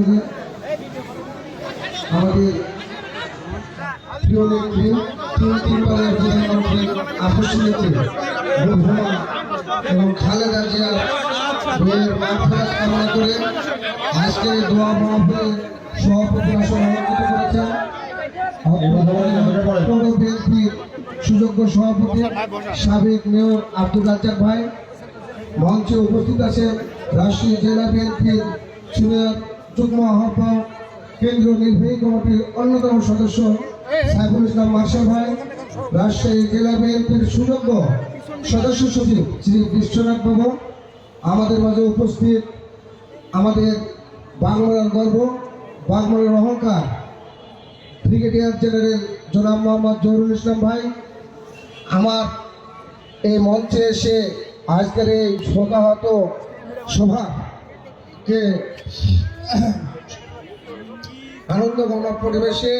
করি আমাদের প্রিয় নেত্রী, তিন তিনবারের প্রধানমন্ত্রী আকর্ষণীয় রুহুমা এবং খালেদা জিয়া বইয়ের কামনা করে আজকের দোয়া মাহফিলে সভাপতি আসন করেছেন সুযোগ্য সভাপতি সাবেক মেয়র আব্দুল রাজ্জাক ভাই। মঞ্চে উপস্থিত আছেন রাজশাহী জেলা বিএনপির সিনিয়র যুগ্ম আহ্বায়ক কেন্দ্রীয় নির্বাহী কমিটির অন্যতম সদস্য সাইফুল ইসলাম মার্শাল ভাই, রাজশাহী জেলা বিএনপির সুযোগ্য সদস্য সচিব শ্রী বিশ্বনাথ বাবু, আমাদের মাঝে উপস্থিত আমাদের বাংলার গর্ব, বাংলার অহংকার, ব্রিগেডিয়ার জেনারেল জনাব মোহাম্মদ জহুরুল ইসলাম ভাই, আমার এই মঞ্চে এসে আজকের এই শোকাহত সভাকে আনন্দ গণনা পরিবেশে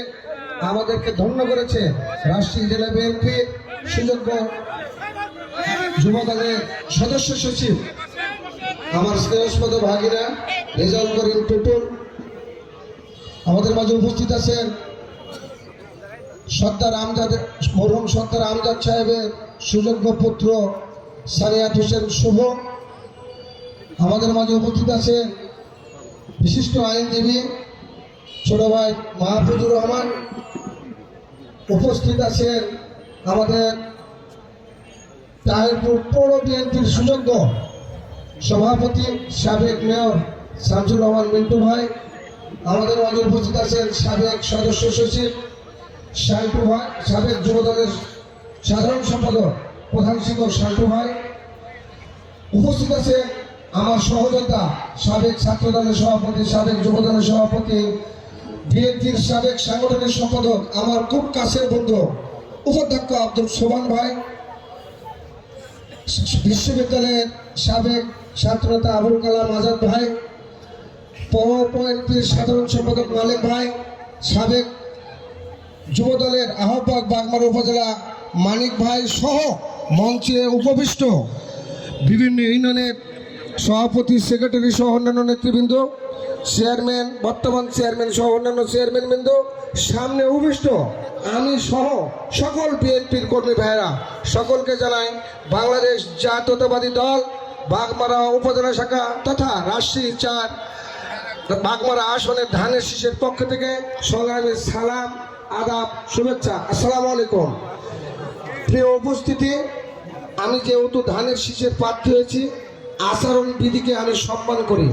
আমাদেরকে ধন্য করেছে রাজশাহী জেলা বিএনপির সুযোগ্য যুবদলের সদস্য সচিব। আমার স্নেহস্পদ ভাগিরা রেজাউল করিম টুটুল, আমাদের মাঝে উপস্থিত আছেন সর্দার আমজাদ, মরহুম সর্দার আমজাদ সাহেবের সুযোগ্য পুত্র সারিয়াত হোসেন শুভ। আমাদের মাঝে উপস্থিত আছে বিশিষ্ট আইনজীবী ছোট ভাই মাহফুজুর রহমান। উপস্থিত আছেন আমাদের তাহিরপুর পৌর বিএনপির সুযোগ্য সভাপতি, সাবেক মেয়র শামসুর রহমান মিন্টু ভাই। আমাদের মাঝে উপস্থিত আছেন সাবেক সদস্য সচিব শান্টু ভাই, সাবেক যুবদলের সাধারণ সম্পাদক প্রধান শিক্ষক শান্টু ভাই। উপস্থিত আছে আমার সহযোদ্ধা, সাবেক ছাত্রদলের সভাপতি, সাবেক যুবদলের সভাপতি, বিএনপির সাবেক সাংগঠনিক সম্পাদক, আমার খুব কাছের বন্ধু, উপাধ্যক্ষ আব্দুল সোমান ভাই, বিশ্ববিদ্যালয়ের সাবেক ছাত্রনেতা আবুল কালাম আজাদ ভাই পৌর বিএনপির সাধারণ সম্পাদক মালিক ভাই, সাবেক যুবদলের আহ্বায়ক বাগমার উপজেলা মানিক ভাই সহ মঞ্চে উপবিষ্ট বিভিন্ন ইউনিয়নের সভাপতি, সেক্রেটারি সহ অন্যান্য নেতৃবৃন্দ, চেয়ারম্যান, বর্তমান চেয়ারম্যান সহ অন্যান্য চেয়ারম্যান বৃন্দ সামনে উপবিষ্ট আমি সহ সকল বিএনপির কর্মী ভাইয়েরা, সকলকে জানাই বাংলাদেশ জাতীয়তাবাদী দল, বাগমারা উপজেলা শাখা তথা রাজশাহী চার, বাগমারা আসনের ধানের শীষের পক্ষ থেকে সংগ্রামী সালাম, আদাব, শুভেচ্ছা, আসসালামু আলাইকুম। প্রিয় উপস্থিতি, আমি যেহেতু ধানের শীষের প্রার্থী হয়েছি আচরণ বিধিকে আমি সম্মান করি।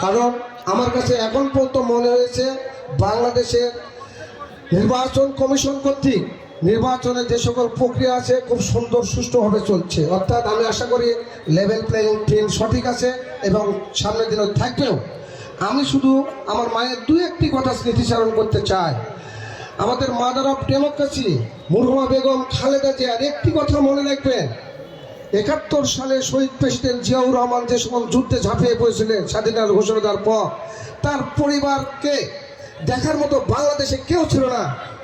কারণ আমার কাছে এখন পর্যন্ত মনে হয়েছে, বাংলাদেশের নির্বাচন কমিশন কর্তৃক নির্বাচনের যে সকল প্রক্রিয়া আছে, খুব সুন্দর, সুষ্ঠুভাবে চলছে। অর্থাৎ আমি আশা করি লেভেল প্লেয়িং ফিল্ড সঠিক আছে এবং সামনের দিনে থাকবেও। আমি শুধু আমার মায়ের দু একটি কথা স্মৃতিচারণ করতে চাই। আমাদের মাদার অফ ডেমোক্রেসি মুরহুমা বেগম খালেদা জিয়ার একটি কথা মনে রাখবেন। একাত্তর সালে শহীদ প্রেসিডেন্ট জিয়াউর রহমান যে সময় যুদ্ধে ঝাঁপিয়ে পড়েছিলেন স্বাধীনতার ঘোষণা দেওয়ার পর, তার পরিবারকে দেখার মতো বাংলাদেশে কেউ ছিল না।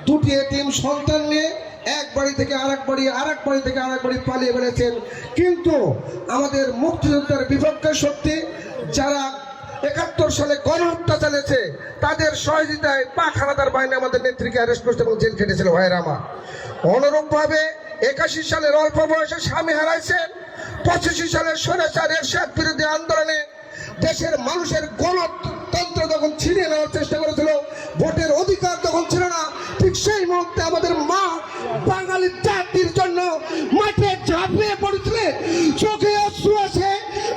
দুটি এটিম সন্তান নিয়ে এক বাড়ি থেকে আরেক বাড়ি আরেক বাড়ি থেকে আরেক বাড়ি পালিয়ে বেড়েছেন কিন্তু আমাদের মুক্তিযোদ্ধার বিপক্ষে শক্তি যারা একাত্তর সালে গণহত্যা চালিয়েছে, তাদের সহযোগিতায় পাক হানাদার বাহিনী আমাদের নেত্রীকে অ্যারেস্ট করতে এবং জেল খেটেছিল, ভাইয়ের আমার। অনুরূপভাবে একাশি সালের অল্প বয়সে স্বামী হারাইছেন। পঁচাশি সালের স্বৈরাচার এরশাদ বিরোধী আন্দোলনে দেশের মানুষের গণতন্ত্র যখন ছিনিয়ে নেওয়ার চেষ্টা করেছিল, ভোটের অধিকার যখন ছিল না। ঠিক সেই মুহূর্তে আমাদের মা বাঙালি জাতির জন্য মাঠে ঝাঁপিয়ে পড়েছিলেন চোখে অশ্রু আছে।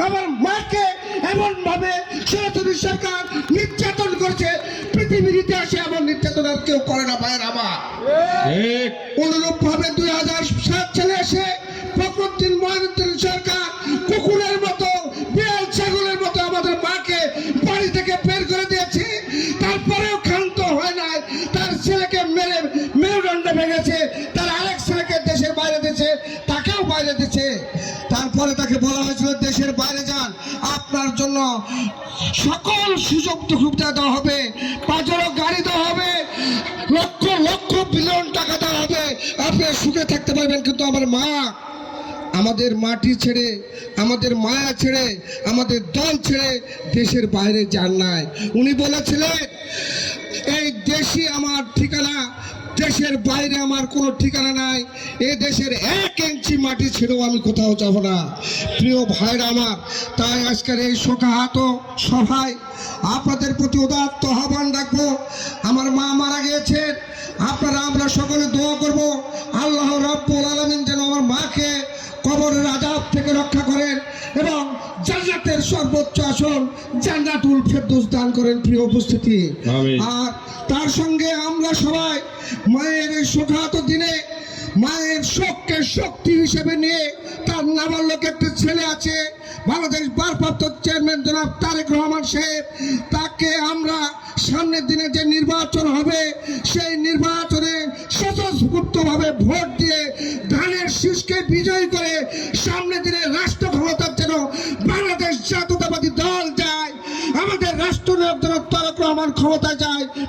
আমার মাকে এমন ভাবে সরাসরি সরকার নির্যাতন ইতিহাসে এমন নির্যাতন আর কেউ করে না ভাইয়ের আমার অনুরূপ ভাবে দুই হাজার সাত সালে এসে ফখরুদ্দিন মহিনুদ্দিন সরকার কুকুরের মতো বিড়াল ছাগলের মতো আমাদের মাকে বাড়ি থেকে বের করে দিয়েছে। তারপরেও ক্ষান্ত হয় নাই। তার ছেলেকে মেরে মেরুদণ্ড ভেঙেছে। তার আরেক ছেলেকে দেশের বাইরে দিয়েছে তাকেও বাইরে দিচ্ছে তারপরে তাকে বলা হয়েছিল দেশের বাইরে যান আপনার জন্য সকল সুযোগ সুবিধা দেওয়া হবে। পাঁচেরও গাড়ি দেওয়া হবে। লক্ষ লক্ষ বিলিয়ন টাকা দেওয়া হবে। আপনি সুখে থাকতে পারবেন, কিন্তু আমার মা আমাদের মাটি ছেড়ে, আমাদের মায়া ছেড়ে, আমাদের দল ছেড়ে দেশের বাইরে যান নাই। উনি বলেছিলেন, এই দেশই আমার ঠিকানা, দেশের বাইরে আমার কোনো ঠিকানা নাই। এ দেশের এক ইঞ্চি মাটি ছেড়েও আমি কোথাও যাব না। প্রিয় ভাইরা আমার তাই আজকের এই শোকাহাত সভায় আপনাদের প্রতি উদাত্ত আহ্বান রাখব। আমার মা মারা গিয়েছেন। আপনারা আমরা সকলে দোয়া করব আল্লাহ রব্বুল আলমিন যেন আমার মাকে কবরের আজাব থেকে রক্ষা করেন এবং জান্নাতের সর্বোচ্চ আসন জান্নাতুল ফেরদৌস দান করেন প্রিয় উপস্থিতি। আর তার সঙ্গে আমরা সবাই মায়ের এই শোকাহত দিনে মায়ের শোককে শক্তি হিসেবে নিয়ে তার নাবালক একটা ছেলে আছে, বাংলাদেশ ভারপ্রাপ্ত চেয়ারম্যান জনাব তারেক রহমান সাহেব। তাকে আমরা সামনের দিনে যে নির্বাচন হবে, সেই নির্বাচনে স্বতঃস্ফূর্তভাবে ভোট দিয়ে ধানের শীষকে বিজয়ী করে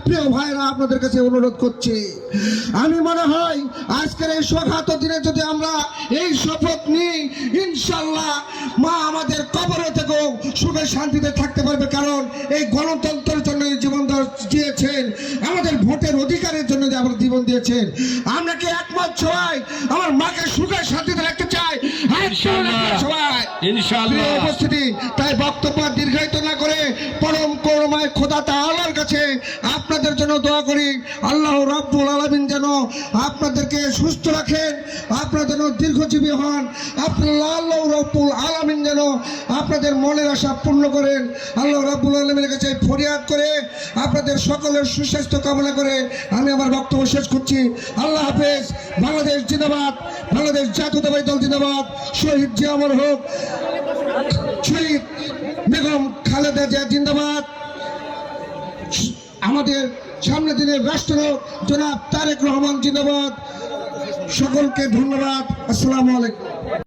প্রিয় ভাইরা আপনাদের কাছে অনুরোধ করছি। আমি মনে হয় আজকের এই সঘাত দিনে যদি আমরা এই শপথ নিই ইনশাল্লাহ মা আমাদের কবরে থেকেও সুখে শান্তিতে থাকতে পারবে কারণ এই গণতন্ত্রের জন্য জীবন দিয়েছেন আমাদের ভোটের অধিকারের জন্য যে আমরা জীবন দিয়েছেন। আমরা কি একমত সবাই? আমার মাকে সুখে শান্তিতে রাখতে চাই। সবাই। উপস্থিতি তাই বক্তব্য দীর্ঘায়িত না করে পরম করুণায় খোদা তাআলার কাছে আপনাদের জন্য দোয়া করি। আল্লাহ রাব্বুল আলামিন যেন আপনাদেরকে সুস্থ রাখেন, আপনারা যেন দীর্ঘজীবী হন, আপনার আল্লাহ রাব্বুল আলামিন যেন আপনাদের মনের আশা পূর্ণ করেন। আল্লাহ রাব্বুল আলামিনের কাছে ফরিয়াদ করে আপনাদের সকলের সুস্বাস্থ্য কামনা করে আমি আমার বক্তব্য শেষ করছি। আল্লাহ হাফেজ, বাংলাদেশ জিন্দাবাদ, বাংলাদেশ জাতীয়তাবাদী দল জিন্দাবাদ, শহীদ জিয়া অমর হোক শহীদ বেগম খালেদা জিয়া জিন্দাবাদ। আমাদের সামনে দিনের রাষ্ট্র জনাব তারেক রহমান জিন্দাবাদ। সকলকে ধন্যবাদ। আসসালামু আলাইকুম।